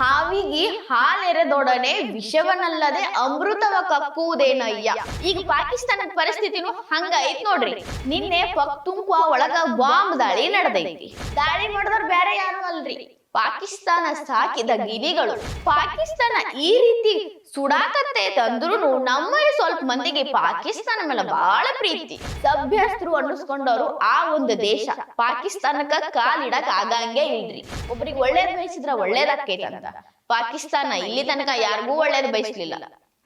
ಹಾವಿಗಿ ಹಾಲೆರೆದೊಡನೆ ವಿಷವನ್ನಲ್ಲದೆ ಅಮೃತವ ಕಕ್ಕುವುದೇನಯ್ಯ? ಈಗ ಪಾಕಿಸ್ತಾನದ ಪರಿಸ್ಥಿತಿನೂ ಹಂಗ ಐತ್ ನೋಡ್ರಿ. ನಿನ್ನೆ ಪಕ್ತುಂಕ್ವಾ ಒಳಗ ಬಾಂಬ್ ದಾಳಿ ನಡೆದೈತಿ. ದಾಳಿ ಮಾಡಿದವ್ರು ಬೇರೆ ಯಾರು ಅಲ್ರಿ. ಪಾಕಿಸ್ತಾನ ಸಾಕಿದ ಗಿನಿಗಳು ಪಾಕಿಸ್ತಾನ ಈ ರೀತಿ ಸುಡಾಕತ್ತೆ ತಂದ್ರು ನಮ್ಮಲ್ಲಿ ಸ್ವಲ್ಪ ಮಂದಿಗೆ ಪಾಕಿಸ್ತಾನ ಮೇಲೆ ಬಹಳ ಪ್ರೀತಿ. ಸಭ್ಯಸ್ಥರು ಅನ್ನಿಸ್ಕೊಂಡವ್ರು ಆ ಒಂದು ದೇಶ. ಪಾಕಿಸ್ತಾನಕ್ಕ ಕಾಲಿಡಕ್ ಆಗಂಗೆ ಇಲ್ರಿ. ಒಬ್ರಿಗೆ ಒಳ್ಳೇದ್ ಬಯಸಿದ್ರ ಒಳ್ಳೇದಾಕೈತಿ ಅಂತ. ಪಾಕಿಸ್ತಾನ ಇಲ್ಲಿ ತನಕ ಯಾರಿಗೂ ಒಳ್ಳೇದ್ ಬಯಸ್ಲಿಲ್ಲ.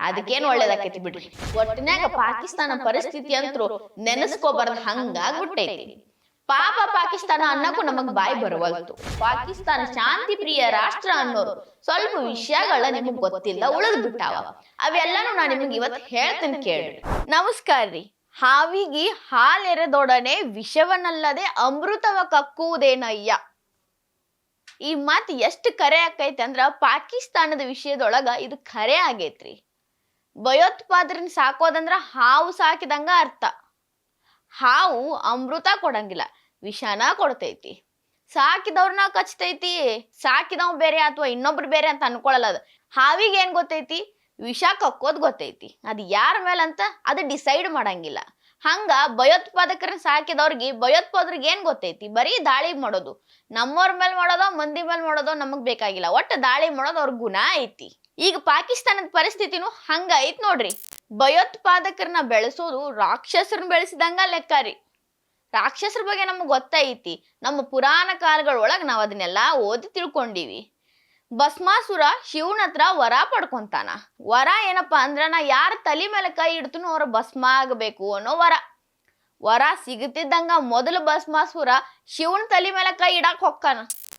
ಅದಕ್ಕೇನು ಒಳ್ಳೇದಾಕೈತಿ ಬಿಡ್ರಿ. ಒಟ್ಟಿನ್ಯಾಗ ಪಾಕಿಸ್ತಾನ ಪರಿಸ್ಥಿತಿ ಅಂತರೂ ನೆನೆಸ್ಕೋಬಾರ್ದು ಹಂಗಾಗ್ಬಿಟ್ಟೈತಿ ಪಾಪ ಪಾಕಿಸ್ತಾನ ಅನ್ನಕ್ಕೂ ನಮಗ್ ಬಾಯಿ ಬರುವಲ್ತು. ಪಾಕಿಸ್ತಾನ ಶಾಂತಿ ಪ್ರಿಯ ರಾಷ್ಟ್ರ ಅನ್ನೋರು ಸ್ವಲ್ಪ ವಿಷಯಗಳ ನಿಮಗ್ ಗೊತ್ತಿಲ್ಲ ಉಳಿದ್ ಬಿಟ್ಟಾವ ಅವೆಲ್ಲಾನು ನಾ ನಿಮಗ್ ಇವತ್ ಹೇಳ್ತೀನಿ ಕೇಳ್ರಿ. ನಮಸ್ಕಾರ ರೀ. ಹಾವಿಗಿ ಹಾಲೆರೆದೊಡನೆ ವಿಷವನ್ನಲ್ಲದೆ ಅಮೃತವ ಕಕ್ಕುವುದೇನಯ್ಯ? ಈ ಮಾತು ಎಷ್ಟು ಕರೆ ಆಕೈತೆ ಅಂದ್ರ ಪಾಕಿಸ್ತಾನದ ವಿಷಯದೊಳಗ ಇದು ಕರೆ ಆಗೈತ್ರಿ. ಭಯೋತ್ಪಾದನ ಸಾಕೋದಂದ್ರ ಹಾವು ಸಾಕಿದಂಗ ಅರ್ಥ. ಹಾವು ಅಮೃತ ಕೊಡಂಗಿಲ್ಲ. ವಿಷನ ಕೊಡ್ತೈತಿ. ಸಾಕಿದವ್ರನ್ನ ಕಚ್ತೈತಿ ಸಾಕಿದವ್ ಬೇರೆ ಅಥವಾ ಇನ್ನೊಬ್ರು ಬೇರೆ ಅಂತ ಅನ್ಕೊಳಲ್ಲ ಅದು. ಹಾವಿಗೆ ಏನ್ ಗೊತ್ತೈತಿ? ವಿಷ ಕಕ್ಕೋದ್ ಗೊತ್ತೈತಿ. ಅದು ಯಾರ ಮೇಲೆ ಅಂತ ಅದು ಡಿಸೈಡ್ ಮಾಡಂಗಿಲ್ಲ. ಹಂಗ ಭಯೋತ್ಪಾದಕರನ್ನ ಸಾಕಿದವ್ರಿಗೆ, ಭಯೋತ್ಪಾದ್ರಿಗೆ ಏನ್ ಗೊತ್ತೈತಿ? ಬರೀ ದಾಳಿ ಮಾಡೋದು. ನಮ್ಮವ್ರ ಮೇಲೆ ಮಾಡೋದೋ, ಮಂದಿ ಮೇಲೆ ಮಾಡೋದೋ ನಮಗ್ ಬೇಕಾಗಿಲ್ಲ. ಒಟ್ಟು ದಾಳಿ ಮಾಡೋದು ಅವ್ರ ಗುಣ ಐತಿ. ಈಗ ಪಾಕಿಸ್ತಾನದ ಪರಿಸ್ಥಿತಿನೂ ಹಂಗ ಐತ್ ನೋಡ್ರಿ. ಭಯೋತ್ಪಾದಕರನ್ನ ಬೆಳೆಸೋದು ರಾಕ್ಷಸರನ್ನ ಬೆಳೆಸಿದಂಗ ಲೆಕ್ಕ ರೀ ರಾಕ್ಷಸರ ಬಗ್ಗೆ ನಮ್ಗೆ ಗೊತ್ತೈತಿ. ನಮ್ಮ ಪುರಾಣ ಕಾಲಗಳೊಳಗೆ ನಾವು ಅದನ್ನೆಲ್ಲ ಓದಿ ತಿಳ್ಕೊಂಡಿವಿ. ಭಸ್ಮಾಸುರ ಶಿವನ ಹತ್ರ ವರ ಪಡ್ಕೊಂತಾನ. ವರ ಏನಪ್ಪಾ ಅಂದ್ರ ನಾ ಯಾರ ತಲೆ ಮೇಲೆ ಕೈ ಇಡ್ತನೋ ಅವ್ರ ಭಸ್ಮ ಆಗಬೇಕು ಅನ್ನೋ ವರ. ವರ ಸಿಗುತ್ತಿದ್ದಂಗ ಮೊದಲು ಭಸ್ಮಾಸುರ ಶಿವನ ತಲೆ ಮೇಲೆ ಕೈ ಇಡಕ್ ಹೊಕ್ಕಾನ.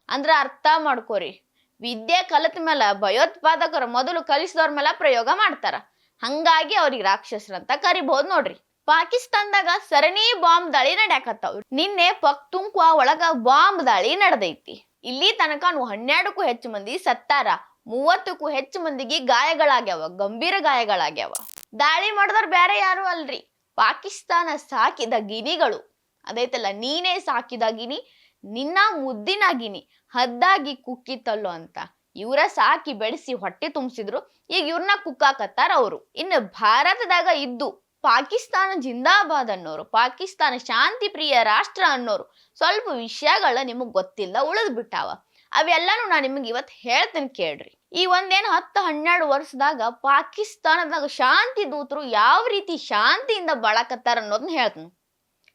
ಅಂದ್ರ ಅರ್ಥ ಮಾಡ್ಕೋರಿ. ವಿದ್ಯೆ ಕಲಿತ ಮೇಲೆ ಭಯೋತ್ಪಾದಕರು ಮೊದಲು ಕಲಿಸಿದವ್ರ ಮೇಲೆ ಪ್ರಯೋಗ ಮಾಡ್ತಾರ. ಹಂಗಾಗಿ ಅವ್ರಿಗೆ ರಾಕ್ಷಸರಂತ ಕರಿಬಹುದು ನೋಡ್ರಿ. ಪಾಕಿಸ್ತಾನದಾಗ ಸರಣಿ ಬಾಂಬ್ ದಾಳಿ ನಡ್ಯಾಕತ್ತಾವ್. ನಿನ್ನೆ ಪಕ್ತುಂಕ್ವಾ ಒಳಗ ಬಾಂಬ್ ದಾಳಿ ನಡೆದೈತಿ. ಇಲ್ಲಿ ತನಕ ಹನ್ನೆರಡಕ್ಕೂ ಹೆಚ್ಚು ಮಂದಿ ಸತ್ತಾರ, ಮೂವತ್ತಕ್ಕೂ ಹೆಚ್ಚು ಮಂದಿಗೆ ಗಾಯಗಳಾಗ್ಯಾವ, ಗಂಭೀರ ಗಾಯಗಳಾಗ್ಯಾವ. ದಾಳಿ ಮಾಡಿದವ್ರು ಬೇರೆ ಯಾರು ಅಲ್ರಿ. ಪಾಕಿಸ್ತಾನ ಸಾಕಿದ ಗಿನಿಗಳು. ಅದೈತಲ್ಲ, ನೀನೇ ಸಾಕಿದ ಗಿನಿ, ನಿನ್ನ ಮುದ್ದಿನ ಗಿನಿ, ಹದ್ದಾಗಿ ಕುಕ್ಕಿತ್ತಲ್ಲೋ ಅಂತ. ಇವರ ಸಾಕಿ ಬೆಳೆಸಿ ಹೊಟ್ಟೆ ತುಂಬಿಸಿದ್ರು, ಈಗ ಇವ್ರನ್ನ ಕುಕ್ಕಾಕತ್ತಾರ ಅವರು. ಇನ್ನು ಭಾರತದಾಗ ಇದ್ದು ಪಾಕಿಸ್ತಾನ ಜಿಂದಾಬಾದ್ ಅನ್ನೋರು, ಪಾಕಿಸ್ತಾನ ಶಾಂತಿ ಪ್ರಿಯ ರಾಷ್ಟ್ರ ಅನ್ನೋರು, ಸ್ವಲ್ಪ ವಿಷಯಗಳ ನಿಮಗೆ ಗೊತ್ತಿಲ್ಲ, ಉಳಿದ್ ಬಿಟ್ಟಾವ. ಅವೆಲ್ಲಾನು ನಾ ನಿಮಗೆ ಇವತ್ತು ಹೇಳ್ತೇನೆ ಕೇಳ್ರಿ. ಈ ಒಂದೇನು ಹತ್ತು ಹನ್ನೆರಡು ವರ್ಷದಾಗ ಪಾಕಿಸ್ತಾನದಾಗ ಶಾಂತಿ ದೂತರು ಯಾವ ರೀತಿ ಶಾಂತಿಯಿಂದ ಬಳಕತ್ತಾರ ಅನ್ನೋದನ್ನ ಹೇಳ್ತೇನೆ.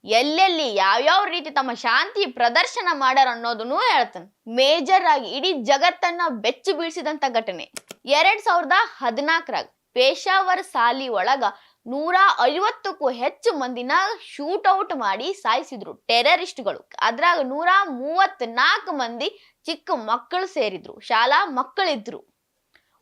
ಎಲ್ಲೆಲ್ಲಿ ಯಾವ್ಯಾವ ರೀತಿ ತಮ್ಮ ಶಾಂತಿ ಪ್ರದರ್ಶನ ಮಾಡ್ಯಾರ ಅನ್ನೋದನ್ನು ಹೇಳ್ತಾನೆ. ಮೇಜರ್ ಆಗಿ ಇಡೀ ಜಗತ್ತನ್ನ ಬೆಚ್ಚಿ ಬೀಳಿಸಿದಂತ ಘಟನೆ. ಎರಡ್ ಸಾವಿರದ ಹದಿನಾಲ್ಕರಾಗ ಪೇಶಾವರ್ ಸಾಲಿ ಒಳಗ ನೂರ ಐವತ್ತಕ್ಕೂ ಹೆಚ್ಚು ಮಂದಿನ ಶೂಟ್ ಔಟ್ ಮಾಡಿ ಸಾಯಿಸಿದ್ರು ಟೆರರಿಸ್ಟ್ಗಳು. ಅದ್ರಾಗ ನೂರ ಮೂವತ್ನಾಲ್ಕು ಮಂದಿ ಚಿಕ್ಕ ಮಕ್ಕಳು ಸೇರಿದ್ರು, ಶಾಲಾ ಮಕ್ಕಳಿದ್ರು.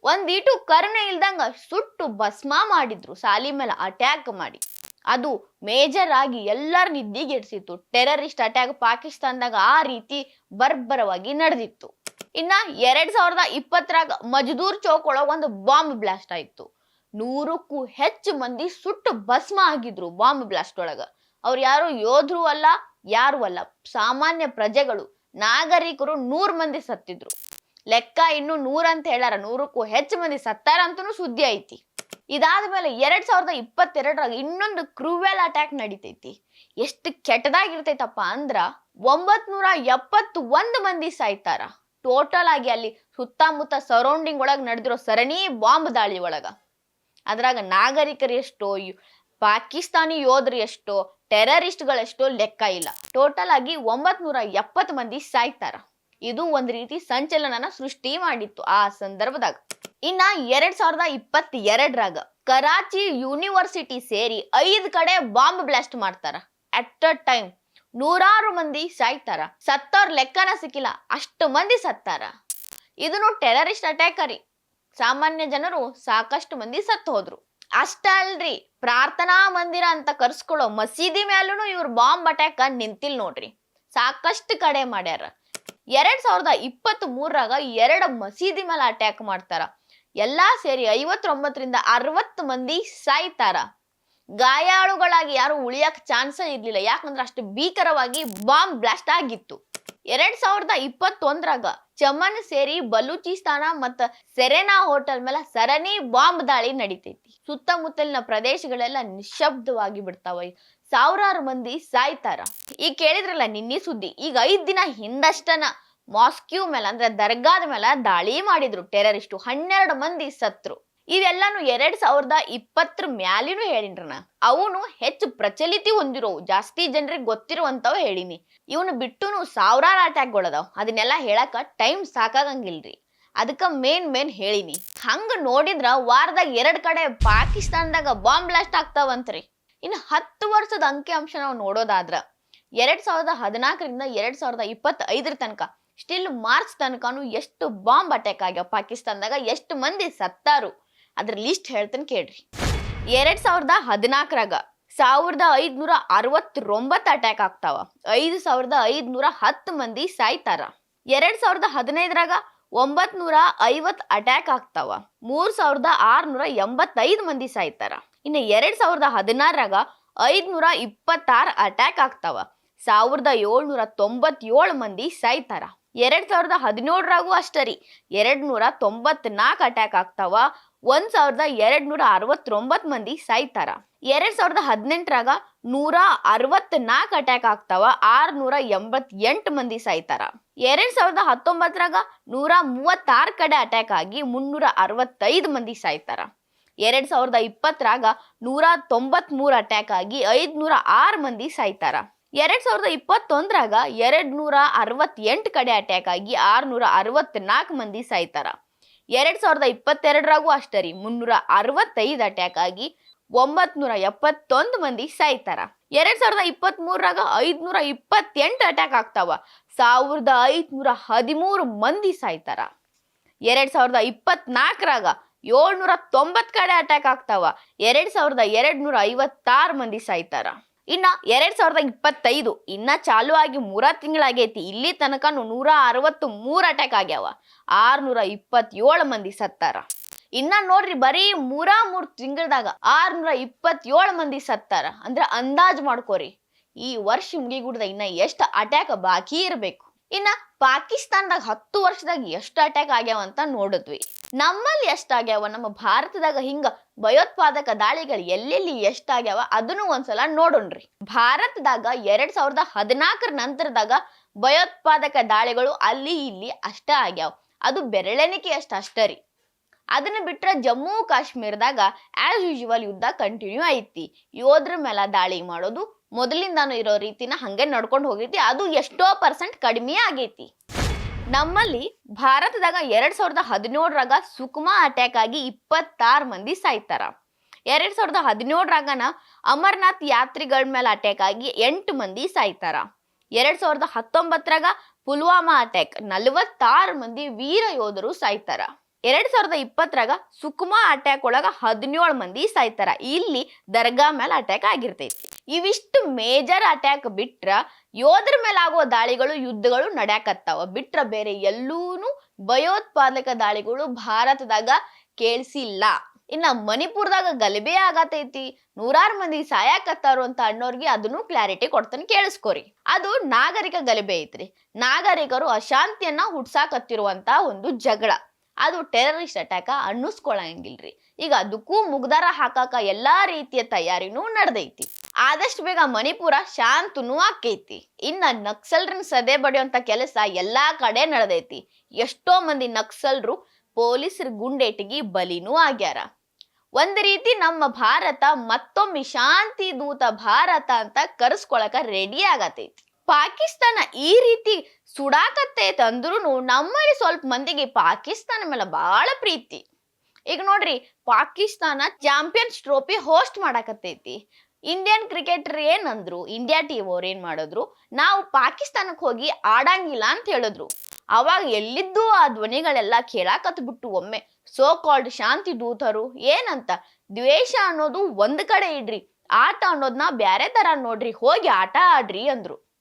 ಒಂದೀಟು ಕರುಣೆ ಇಲ್ದಂಗ ಸುಟ್ಟು ಭಸ್ಮ ಮಾಡಿದ್ರು, ಸಾಲಿ ಮೇಲೆ ಅಟ್ಯಾಕ್ ಮಾಡಿ. ಅದು ಮೇಜರ್ ಆಗಿ ಎಲ್ಲರ ನಿದ್ದಿಗೆಡ್ಸಿತ್ತು. ಟೆರರಿಸ್ಟ್ ಅಟ್ಯಾಕ್ ಪಾಕಿಸ್ತಾನದಾಗ ಆ ರೀತಿ ಬರ್ಬರವಾಗಿ ನಡೆದಿತ್ತು. ಇನ್ನ ಎರಡ್ ಸಾವಿರದ ಇಪ್ಪತ್ತರಾಗ ಮಜ್ದೂರ್ ಚೌಕ್ ಒಂದು ಬಾಂಬ್ ಬ್ಲಾಸ್ಟ್ ಆಯ್ತು ನೂರಕ್ಕೂ ಹೆಚ್ಚು ಮಂದಿ ಸುಟ್ಟು ಭಸ್ಮ ಆಗಿದ್ರು ಬಾಂಬ್ ಬ್ಲಾಸ್ಟ್ ಒಳಗ. ಅವ್ರು ಯಾರು? ಯೋಧರು ಅಲ್ಲ, ಯಾರು ಅಲ್ಲ. ಸಾಮಾನ್ಯ ಪ್ರಜೆಗಳು, ನಾಗರಿಕರು ನೂರ್ ಮಂದಿ ಸತ್ತಿದ್ರು. ಲೆಕ್ಕ ಇನ್ನು ನೂರ್ ಅಂತ ಹೇಳಾರ ನೂರಕ್ಕೂ ಹೆಚ್ಚು ಮಂದಿ ಸತ್ತಾರ ಅಂತೂ ಸುದ್ದಿ ಐತಿ. ಇದಾದ ಮೇಲೆ ಎರಡ್ ಸಾವಿರದ ಇಪ್ಪತ್ತೆರಡರಾಗ ಇನ್ನೊಂದು ಕ್ರೂವೆಲ್ ಅಟ್ಯಾಕ್ ನಡಿತೈತಿ. ಎಷ್ಟು ಕೆಟ್ಟದಾಗಿರ್ತೈತಪ್ಪ ಅಂದ್ರ ಒಂಬತ್ ನೂರ ಎಪ್ಪತ್ತು ಒಂದು ಮಂದಿ ಸಾಯ್ತಾರ. ಟೋಟಲ್ ಆಗಿ ಅಲ್ಲಿ ಸುತ್ತಮುತ್ತ ಸರೌಂಡಿಂಗ್ ಒಳಗ್ ನಡೆದಿರೋ ಸರಣಿ ಬಾಂಬ್ ದಾಳಿ ಒಳಗ. ಅದ್ರಾಗ ನಾಗರಿಕರು ಎಷ್ಟೋ ಪಾಕಿಸ್ತಾನಿ ಯೋಧರು ಎಷ್ಟೋ, ಟೆರರಿಸ್ಟ್ಗಳೆಷ್ಟೋ ಲೆಕ್ಕ ಇಲ್ಲ. ಟೋಟಲ್ ಆಗಿ ಒಂಬತ್ ನೂರ ಎಪ್ಪತ್ತು ಮಂದಿ ಸಾಯ್ತಾರ. ಇದು ಒಂದು ರೀತಿ ಸಂಚಲನನ ಸೃಷ್ಟಿ ಮಾಡಿತ್ತು ಆ ಸಂದರ್ಭದಾಗ. ಇನ್ನ ಎರಡ್ ಸಾವಿರದ ಇಪ್ಪತ್ತ್ ಕರಾಚಿ ಯೂನಿವರ್ಸಿಟಿ ಸೇರಿ ಐದ್ ಕಡೆ ಬಾಂಬ್ ಬ್ಲಾಸ್ಟ್ ಮಾಡ್ತಾರ. ಅಟ್ ಅ ಟೈಮ್ ನೂರಾರು ಮಂದಿ ಸಾಯ್ತಾರ. ಸತ್ತವ್ರ ಲೆಕ್ಕನ ಸಿಕ್ಕಿಲ್ಲ, ಅಷ್ಟು ಮಂದಿ ಸತ್ತಾರ. ಇದನ್ನು ಟೆರರಿಸ್ಟ್ ಅಟ್ಯಾಕ್ ರೀ ಸಾಮಾನ್ಯ ಜನರು ಸಾಕಷ್ಟು ಮಂದಿ ಸತ್ತು ಹೋದ್ರು. ಅಷ್ಟ ಅಲ್ರಿ, ಪ್ರಾರ್ಥನಾ ಮಂದಿರ ಅಂತ ಕರ್ಸ್ಕೊಳ್ಳೋ ಮಸೀದಿ ಮೇಲೂ ಇವ್ರ ಬಾಂಬ್ ಅಟ್ಯಾಕ್ ನಿಂತಿಲ್ ನೋಡ್ರಿ. ಸಾಕಷ್ಟು ಕಡೆ ಮಾಡ್ಯಾರ. ಎರಡ್ ಸಾವಿರದ ಇಪ್ಪತ್ತ್ ಮೂರರಾಗ ಎರಡ್ ಮಸೀದಿ ಮೇಲೆ ಅಟ್ಯಾಕ್ ಮಾಡ್ತಾರ. ಎಲ್ಲಾ ಸೇರಿ ಐವತ್ತೊಂಬತ್ತರಿಂದ ಅರವತ್ತು ಮಂದಿ ಸಾಯ್ತಾರ. ಗಾಯಾಳುಗಳಾಗಿ ಯಾರು ಉಳಿಯಕ್ ಚಾನ್ಸ್ ಇರ್ಲಿಲ್ಲ. ಯಾಕಂದ್ರೆ ಅಷ್ಟು ಭೀಕರವಾಗಿ ಬಾಂಬ್ ಬ್ಲಾಸ್ಟ್ ಆಗಿತ್ತು. ಎರಡ್ ಸಾವಿರದ ಇಪ್ಪತ್ತೊಂದರಾಗ ಚಮನ್ ಸೇರಿ ಬಲೂಚಿಸ್ತಾನ ಮತ್ತ ಸೆರೆನಾ ಹೋಟೆಲ್ ಮೇಲೆ ಸರಣಿ ಬಾಂಬ್ ದಾಳಿ ನಡಿತೈತಿ. ಸುತ್ತಮುತ್ತಲಿನ ಪ್ರದೇಶಗಳೆಲ್ಲ ನಿಶಬ್ದವಾಗಿ ಬಿಡ್ತಾವ ಸಾವಿರಾರು ಮಂದಿ ಸಾಯ್ತಾರ. ಈ ಕೇಳಿದ್ರಲ್ಲ ನಿನ್ನೆ ಸುದ್ದಿ, ಈಗ ಐದ್ ದಿನ ಹಿಂದಷ್ಟನ ಮಾಸ್ಕ್ಯೂ ಮೇಲೆ ಅಂದ್ರೆ ದರ್ಗಾದ ಮೇಲೆ ದಾಳಿ ಮಾಡಿದ್ರು ಟೆರರಿಸ್ಟು, ಹನ್ನೆರಡು ಮಂದಿ ಸತ್ರು. ಇವೆಲ್ಲಾನು ಎರಡ್ ಸಾವಿರದ ಇಪ್ಪತ್ತರ ಮ್ಯಾಲಿನೂ ಹೇಳಿನ್ರಣ ಅವನು ಹೆಚ್ಚು ಪ್ರಚಲಿತಿ ಹೊಂದಿರೋವು, ಜಾಸ್ತಿ ಜನರಿಗೆ ಗೊತ್ತಿರುವಂತವ್ ಹೇಳಿನಿ. ಇವನು ಬಿಟ್ಟುನು ಸಾವಿರಾರು ಅಟ್ಯಾಕ್ಗಳದಾವ್ ಅದನ್ನೆಲ್ಲ ಹೇಳಕ ಟೈಮ್ ಸಾಕಾಗಂಗಿಲ್ರಿ. ಅದಕ್ಕೆ ಮೇನ್ ಮೇನ್ ಹೇಳಿನಿ. ಹಂಗ ನೋಡಿದ್ರ ವಾರದಾಗ ಎರಡ್ ಕಡೆ ಪಾಕಿಸ್ತಾನದಾಗ ಬಾಂಬ್ ಬ್ಲಾಸ್ಟ್ ಆಗ್ತಾವಂತ್ರಿ. ಇನ್ನು ಹತ್ತು ವರ್ಷದ ಅಂಕಿ ಅಂಶ ನಾವು ನೋಡೋದಾದ್ರ, ಎರಡ್ ಸಾವಿರದ ಹದಿನಾಲ್ಕರಿಂದ ಎರಡ್ ಸಾವಿರದ ಇಪ್ಪತ್ತೈದರ ತನಕ ಸ್ಟಿಲ್ ಮಾರ್ಚ್ ತನಕನು ಎಷ್ಟು ಬಾಂಬ್ ಅಟ್ಯಾಕ್ ಆಗ್ಯಾವ ಪಾಕಿಸ್ತಾನದಾಗ, ಎಷ್ಟು ಮಂದಿ ಸತ್ತಾರು. ಅದ್ರ ಲಿಸ್ಟ್ ಹೇಳ್ತೇನೆ ಕೇಳ್ರಿ. ಎರಡ್ ಸಾವಿರದ ಹದಿನಾಲ್ಕರಾಗ ಸಾವಿರದ ಐದ್ನೂರ ಅರವತ್ತೊಂಬತ್ತು ಅಟ್ಯಾಕ್ ಆಗ್ತಾವ. ಐದು ಸಾವಿರದ ಐದ್ನೂರ ಹತ್ತು ಮಂದಿ ಸಾಯ್ತಾರ. ಎರಡ್ ಸಾವಿರದ ಹದಿನೈದರಾಗ ಒಂಬತ್ ನೂರ ಐವತ್ ಅಟ್ಯಾಕ್ ಆಗ್ತಾವ. ಮೂರ್ ಸಾವಿರದ ಆರ್ನೂರ ಎಂಬತ್ತೈದು ಮಂದಿ ಸಾಯ್ತಾರ. ಇನ್ನು ಎರಡ್ ಸಾವಿರದ ಹದಿನಾರರಾಗ ಐದ್ನೂರ ಇಪ್ಪತ್ತಾರು ಅಟ್ಯಾಕ್ ಆಗ್ತಾವ. ಸಾವಿರದ ಏಳ್ನೂರ ತೊಂಬತ್ತೇಳು ಮಂದಿ ಸಾಯ್ತಾರ. ಎರಡ್ ಸಾವಿರದ ಹದಿನೇಳರಾಗೂ ಅಷ್ಟರಿ ಎರಡ್ ನೂರ ತೊಂಬತ್ನಾಲ್ಕು ಅಟ್ಯಾಕ್ ಆಗ್ತಾವ. ಒಂದ್ ಸಾವಿರದ ಎರಡ್ ನೂರ ಅರವತ್ತೊಂಬತ್ತು ಮಂದಿ ಸಾಯ್ತಾರ. ಎರಡ್ ಸಾವಿರದ ಹದಿನೆಂಟರಾಗ ನೂರ ಅರವತ್ನಾಲ್ಕು ಅಟ್ಯಾಕ್ ಆಗ್ತಾವ, ಆರ್ನೂರ ಎಂಬತ್ತೆಂಟು ಮಂದಿ ಸಾಯ್ತಾರ. ಎರಡ್ ಸಾವಿರದ ಹತ್ತೊಂಬತ್ತರಾಗ ನೂರ ಮೂವತ್ತಾರು ಕಡೆ ಅಟ್ಯಾಕ್ ಆಗಿ ಮುನ್ನೂರ ಅರವತ್ತೈದು ಮಂದಿ ಸಾಯ್ತಾರ. ಎರಡ್ ಸಾವಿರದ ಇಪ್ಪತ್ತರಾಗ ನೂರ ತೊಂಬತ್ಮೂರು ಅಟ್ಯಾಕ್ ಆಗಿ ಐದ್ನೂರ ಆರು ಮಂದಿ ಸಾಯ್ತಾರ. ಎರಡ್ ಸಾವಿರದ ಇಪ್ಪತ್ತೊಂದರಾಗ ಎರಡ್ ನೂರ ಅರವತ್ತೆಂಟು ಕಡೆ ಅಟ್ಯಾಕ್ ಆಗಿ ಆರ್ನೂರ ಅರವತ್ನಾಲ್ಕು ಮಂದಿ ಸಾಯ್ತಾರ. ಎರಡ್ ಸಾವಿರದ ಇಪ್ಪತ್ತೆರಡರಾಗೂ ಅಷ್ಟೇ ರೀ. ಮುನ್ನೂರ ಅರವತ್ತೈದು ಅಟ್ಯಾಕ್ ಆಗಿ ಒಂಬತ್ ನೂರ ಎಪ್ಪತ್ತೊಂದು ಮಂದಿ ಸಾಯ್ತಾರ. ಎರಡ್ ಸಾವಿರದ ಇಪ್ಪತ್ತ್ ಮೂರರಾಗ ಐದ್ನೂರ ಇಪ್ಪತ್ತೆಂಟು ಅಟ್ಯಾಕ್ ಆಗ್ತಾವ. ಸಾವಿರದ ಐದ್ನೂರ ಹದಿಮೂರು ಮಂದಿ ಸಾಯ್ತಾರ. ಎರಡ್ ಸಾವಿರದ ಇಪ್ಪತ್ನಾಲ್ಕರಾಗ ಏಳ್ನೂರ ತೊಂಬತ್ ಕಡೆ ಅಟ್ಯಾಕ್ ಆಗ್ತಾವ. ಎರಡ್ ಸಾವಿರದ ಎರಡ್ ನೂರ ಐವತ್ತಾರು ಮಂದಿ ಸಾಯ್ತಾರ. ಇನ್ನ ಎರಡ್ ಸಾವಿರದ ಇಪ್ಪತ್ತೈದು, ಇನ್ನ ಚಾಲು ಆಗಿ ಮೂರ ತಿಂಗಳಾಗೈತಿ. ಇಲ್ಲಿ ತನಕ ನೂರ ಅರವತ್ತು ಮೂರ್ ಅಟ್ಯಾಕ್ ಆಗ್ಯಾವ. ಆರ್ನೂರ ಇಪ್ಪತ್ತೇಳು ಮಂದಿ ಸತ್ತಾರ. ಇನ್ನ ನೋಡ್ರಿ ಬರೀ ಮೂರ ಮೂರು ತಿಂಗಳದಾಗ ಆರ್ನೂರ ಇಪ್ಪತ್ತೇಳು ಮಂದಿ ಸತ್ತಾರ. ಅಂದ್ರೆ ಅಂದಾಜ್ ಮಾಡ್ಕೋರಿ. ಈ ವರ್ಷ ಮುಗಿಗುಡ್ದ ಇನ್ನ ಎಷ್ಟು ಅಟ್ಯಾಕ್ ಬಾಕಿ ಇರಬೇಕು. ಇನ್ನ ಪಾಕಿಸ್ತಾನದಾಗ ಹತ್ತು ವರ್ಷದಾಗ ಎಷ್ಟು ಅಟ್ಯಾಕ್ ಆಗ್ಯಾವ ಅಂತ ನೋಡಿದ್ವಿ. ನಮ್ಮಲ್ಲಿ ಎಷ್ಟಾಗ್ಯಾವ? ನಮ್ಮ ಭಾರತದಾಗ ಹಿಂಗ ಭಯೋತ್ಪಾದಕ ದಾಳಿಗಳು ಎಲ್ಲೆಲ್ಲಿ ಎಷ್ಟಾಗ್ಯಾವ? ಅದನ್ನು ಒಂದ್ಸಲ ನೋಡೋಣ್ರಿ. ಭಾರತದಾಗ ಎರಡ್ ಸಾವಿರದ ಹದಿನಾಲ್ಕರ ನಂತರದಾಗ ಭಯೋತ್ಪಾದಕ ದಾಳಿಗಳು ಅಲ್ಲಿ ಇಲ್ಲಿ ಅಷ್ಟ ಆಗ್ಯಾವ. ಅದು ಬೆರಳೆಣಿಕೆ ಅಷ್ಟ ಅಷ್ಟ ರೀ. ಅದನ್ನ ಬಿಟ್ರೆ ಜಮ್ಮು ಕಾಶ್ಮೀರದಾಗ ಆಸ್ ಯೂಶುವಲ್ ಯುದ್ಧ ಕಂಟಿನ್ಯೂ ಐತಿ. ಯೋಧರ ಮೇಲೆ ದಾಳಿ ಮಾಡೋದು ಮೊದಲಿಂದಾನು ಇರೋ ರೀತಿನ ಹಂಗೆ ನಡ್ಕೊಂಡು ಹೋಗೈತಿ. ಅದು ಎಷ್ಟೋ ಪರ್ಸೆಂಟ್ ಕಡಿಮೆ ಆಗೈತಿ. ನಮ್ಮಲ್ಲಿ ಭಾರತದಾಗ ಎರಡ್ ಸಾವಿರದ ಹದಿನೇಳರಾಗ ಸುಕುಮಾ ಅಟ್ಯಾಕ್ ಆಗಿ ಇಪ್ಪತ್ತಾರು ಮಂದಿ ಸಾಯ್ತಾರ. ಎರಡ್ ಸಾವಿರದ ಹದಿನೇಳರಾಗನ ಅಮರನಾಥ್ ಯಾತ್ರಿಗಳ ಮೇಲೆ ಅಟ್ಯಾಕ್ ಆಗಿ ಎಂಟು ಮಂದಿ ಸಾಯ್ತಾರ. ಎರಡ್ ಸಾವಿರದ ಹತ್ತೊಂಬತ್ತರಾಗ ಪುಲ್ವಾಮಾ ಅಟ್ಯಾಕ್ ನಲವತ್ತಾರು ಮಂದಿ ವೀರ ಯೋಧರು ಸಾಯ್ತಾರ. ಎರಡ್ ಸಾವಿರದ ಇಪ್ಪತ್ತರಾಗ ಸುಕುಮಾ ಅಟ್ಯಾಕ್ ಒಳಗ ಹದಿನೇಳು ಮಂದಿ ಸಾಯ್ತಾರ. ಇಲ್ಲಿ ದರ್ಗಾ ಮೇಲೆ ಅಟ್ಯಾಕ್ ಆಗಿರ್ತೈತಿ. ಇವಿಷ್ಟು ಮೇಜರ್ ಅಟ್ಯಾಕ್ ಬಿಟ್ರ ಯೋಧರ ಮೇಲೆ ಆಗೋ ದಾಳಿಗಳು, ಯುದ್ಧಗಳು ನಡ್ಯಾಕತ್ತಾವ. ಬಿಟ್ರ ಬೇರೆ ಎಲ್ಲೂನು ಭಯೋತ್ಪಾದಕ ದಾಳಿಗಳು ಭಾರತದಾಗ ಕೇಳಿಸಿಲ್ಲ. ಇನ್ನ ಮಣಿಪುರದಾಗ ಗಲಭೆ ಆಗತೈತಿ. ನೂರಾರು ಮಂದಿ ಸಾಯಾಕತ್ತಾರು ಅಂತ ಅನ್ನೋರ್ಗೆ ಅದನ್ನು ಕ್ಲಾರಿಟಿ ಕೊಡ್ತಾನೆ ಕೇಳಿಸ್ಕೋರಿ. ಅದು ನಾಗರಿಕ ಗಲಭೆ ಐತ್ರಿ. ನಾಗರಿಕರು ಅಶಾಂತಿಯನ್ನ ಹುಟ್ಸಾಕತ್ತಿರುವಂತ ಒಂದು ಜಗಳ. ಅದು ಟೆರರಿಸ್ಟ್ ಅಟ್ಯಾಕ ಅನ್ನಿಸ್ಕೊಳಂಗಿಲ್ರಿ. ಈಗ ಅದಕ್ಕೂ ಮುಗ್ದಾರ ಹಾಕಾಕ ಎಲ್ಲಾ ರೀತಿಯ ತಯಾರಿನೂ ನಡೆದೈತಿ. ಆದಷ್ಟು ಬೇಗ ಮಣಿಪುರ ಶಾಂತನೂ ಆಕೈತಿ. ಇನ್ನ ನಕ್ಸಲ್ರನ್ನ ಸದೆ ಬಡಿಯುವಂತ ಕೆಲಸ ಎಲ್ಲಾ ಕಡೆ ನಡೆದೈತಿ. ಎಷ್ಟೋ ಮಂದಿ ನಕ್ಸಲ್ರು ಪೊಲೀಸರ ಗುಂಡೇಟಿಗೆ ಬಲಿನೂ ಆಗ್ಯಾರ. ಒಂದ್ ರೀತಿ ನಮ್ಮ ಭಾರತ ಮತ್ತೊಮ್ಮೆ ಶಾಂತಿ ದೂತ ಭಾರತ ಅಂತ ಕರೆಸ್ಕೊಳಕ ರೆಡಿ ಆಗತೈತಿ. ಪಾಕಿಸ್ತಾನ ಈ ರೀತಿ ಸುಡಾಕತ್ತೈತೆ ಅಂದ್ರೂ ನಮ್ಮಲ್ಲಿ ಸ್ವಲ್ಪ ಮಂದಿಗೆ ಪಾಕಿಸ್ತಾನ ಮೇಲೆ ಬಹಳ ಪ್ರೀತಿ. ಈಗ ನೋಡ್ರಿ, ಪಾಕಿಸ್ತಾನ ಚಾಂಪಿಯನ್ಸ್ ಟ್ರೋಫಿ ಹೋಸ್ಟ್ ಮಾಡಾಕತ್ತೈತಿ. ಇಂಡಿಯನ್ ಕ್ರಿಕೆಟರ್ ಏನಂದ್ರು ಇಂಡಿಯಾ ಟೀಮ್ ಅವ್ರು ಏನ್ ಮಾಡಿದ್ರು, ನಾವು ಪಾಕಿಸ್ತಾನಕ್ಕೆ ಹೋಗಿ ಆಡಂಗಿಲ್ಲ ಅಂತ ಹೇಳಿದ್ರು. ಅವಾಗ ಎಲ್ಲಿದ್ದು ಆ ಧ್ವನಿಗಳೆಲ್ಲ ಕೇಳಾಕತ್ಬಿಟ್ಟು ಒಮ್ಮೆ. ಸೋ ಕಾಲ್ಡ್ ಶಾಂತಿ ದೂತರು ಏನಂತ? ದ್ವೇಷ ಅನ್ನೋದು ಒಂದ್ ಕಡೆ ಇಡ್ರಿ, ಆಟ ಅನ್ನೋದನ್ನ ಬ್ಯಾರೆ ತರ ನೋಡ್ರಿ, ಹೋಗಿ ಆಟ ಆಡ್ರಿ ಅಂದ್ರು.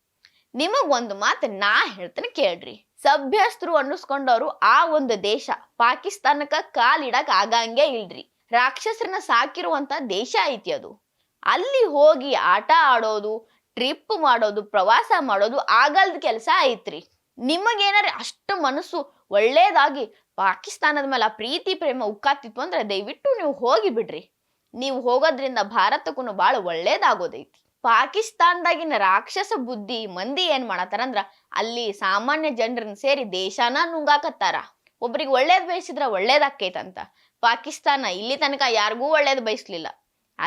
ನಿಮಗ್ ಒಂದು ಮಾತು ನಾ ಹೇಳ್ತೇನೆ ಕೇಳ್ರಿ. ಸಭ್ಯಸ್ಥರು ಅನ್ನಿಸ್ಕೊಂಡವ್ರು ಆ ಒಂದು ದೇಶ, ಪಾಕಿಸ್ತಾನಕ್ಕ ಕಾಲಿಡಕ್ ಆಗಂಗೆ ಇಲ್ರಿ. ರಾಕ್ಷಸರನ್ನ ಸಾಕಿರುವಂತ ದೇಶ ಐತಿ ಅದು. ಅಲ್ಲಿ ಹೋಗಿ ಆಟ ಆಡೋದು ಟ್ರಿಪ್ ಮಾಡೋದು, ಪ್ರವಾಸ ಮಾಡೋದು ಆಗಲ್ದ ಕೆಲಸ ಐತ್ರಿ. ನಿಮಗೇನಾರ ಅಷ್ಟು ಮನಸ್ಸು ಒಳ್ಳೇದಾಗಿ ಪಾಕಿಸ್ತಾನದ ಮೇಲೆ ಪ್ರೀತಿ, ಪ್ರೇಮ ಉಕ್ಕಾತಿತ್ತು ಅಂದ್ರೆ ದಯವಿಟ್ಟು ನೀವು ಹೋಗಿ ಬಿಡ್ರಿ. ನೀವು ಹೋಗೋದ್ರಿಂದ ಭಾರತಕ್ಕೂ ಭಾಳ ಒಳ್ಳೇದಾಗೋದೈತಿ. ಪಾಕಿಸ್ತಾನದಾಗಿನ ರಾಕ್ಷಸ ಬುದ್ಧಿ ಮಂದಿ ಏನ್ ಮಾಡತ್ತಾರಂದ್ರ ಅಲ್ಲಿ ಸಾಮಾನ್ಯ ಜನರನ್ನ ಸೇರಿ ದೇಶಾನ ನುಂಗಾಕತ್ತಾರ. ಒಬ್ರಿಗೆ ಒಳ್ಳೇದ್ ಬಯಸಿದ್ರ ಒಳ್ಳೇದಾಕೈತಂತ ಪಾಕಿಸ್ತಾನ ಇಲ್ಲಿ ತನಕ ಯಾರಿಗೂ ಒಳ್ಳೇದ್ ಬಯಸ್ಲಿಲ್ಲ.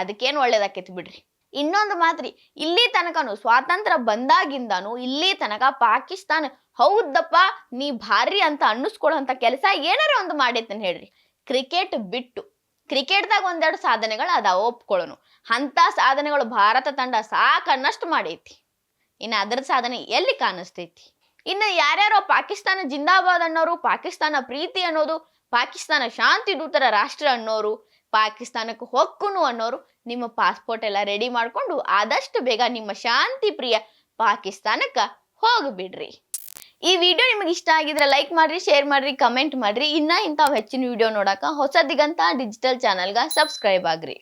ಅದಕ್ಕೇನ್ ಒಳ್ಳೇದಾಕೈತಿ ಬಿಡ್ರಿ. ಇನ್ನೊಂದು ಮಾತ್ರಿ, ಇಲ್ಲಿ ತನಕನು ಸ್ವಾತಂತ್ರ್ಯ ಬಂದಾಗಿಂದನು ಇಲ್ಲಿ ತನಕ ಪಾಕಿಸ್ತಾನ, ಹೌದಪ್ಪ, ನೀ ಭಾರಿ ಅಂತ ಅನ್ನಿಸ್ಕೊಳ್ಳೋಂಥ ಕೆಲಸ ಏನಾರ ಒಂದು ಮಾಡೈತನ್ ಹೇಳ್ರಿ. ಕ್ರಿಕೆಟ್ ಬಿಟ್ಟು, ಕ್ರಿಕೆಟ್ದಾಗ ಒಂದೆರಡು ಸಾಧನೆಗಳು ಅದಾವ ಒಪ್ಕೊಳ್ಳೋನು ಅಂತ ಸಾಧನೆಗಳು ಭಾರತ ತಂಡ ಸಾಕನ್ನಷ್ಟು ಮಾಡೈತಿ. ಇನ್ನು ಅದರ ಸಾಧನೆ ಎಲ್ಲಿ ಕಾಣಿಸ್ತೈತಿ? ಇನ್ನು ಯಾರ್ಯಾರೋ ಪಾಕಿಸ್ತಾನ ಜಿಂದಾಬಾದ್ ಅನ್ನೋರು, ಪಾಕಿಸ್ತಾನ ಪ್ರೀತಿ ಅನ್ನೋದು, ಪಾಕಿಸ್ತಾನ ಶಾಂತಿ ದೂತರ ರಾಷ್ಟ್ರ ಅನ್ನೋರು ಪಾಕಿಸ್ತಾನಕ್ಕೆ ಹೊಕ್ಕುನು ಅನ್ನೋರು ನಿಮ್ಮ ಪಾಸ್ಪೋರ್ಟ್ ಎಲ್ಲ ರೆಡಿ ಮಾಡ್ಕೊಂಡು ಆದಷ್ಟು ಬೇಗ ನಿಮ್ಮ ಶಾಂತಿ ಪ್ರಿಯ ಪಾಕಿಸ್ತಾನಕ್ಕೆ ಹೋಗ್ಬಿಡ್ರಿ. ಈ ವಿಡಿಯೋ ನಿಮಗೆ ಇಷ್ಟ ಆಗಿದ್ರೆ ಲೈಕ್ ಮಾಡ್ರಿ ಶೇರ್ ಮಾಡ್ರಿ ಕಮೆಂಟ್ ಮಾಡ್ರಿ. ಇನ್ನ ಇಂಥ ಹೆಚ್ಚಿನ ವಿಡಿಯೋ ನೋಡಕ ಹೊಸದಿಗಂತ ಡಿಜಿಟಲ್ ಚಾನಲ್ಗೆ ಸಬ್ಸ್ಕ್ರೈಬ್ ಆಗ್ರಿ.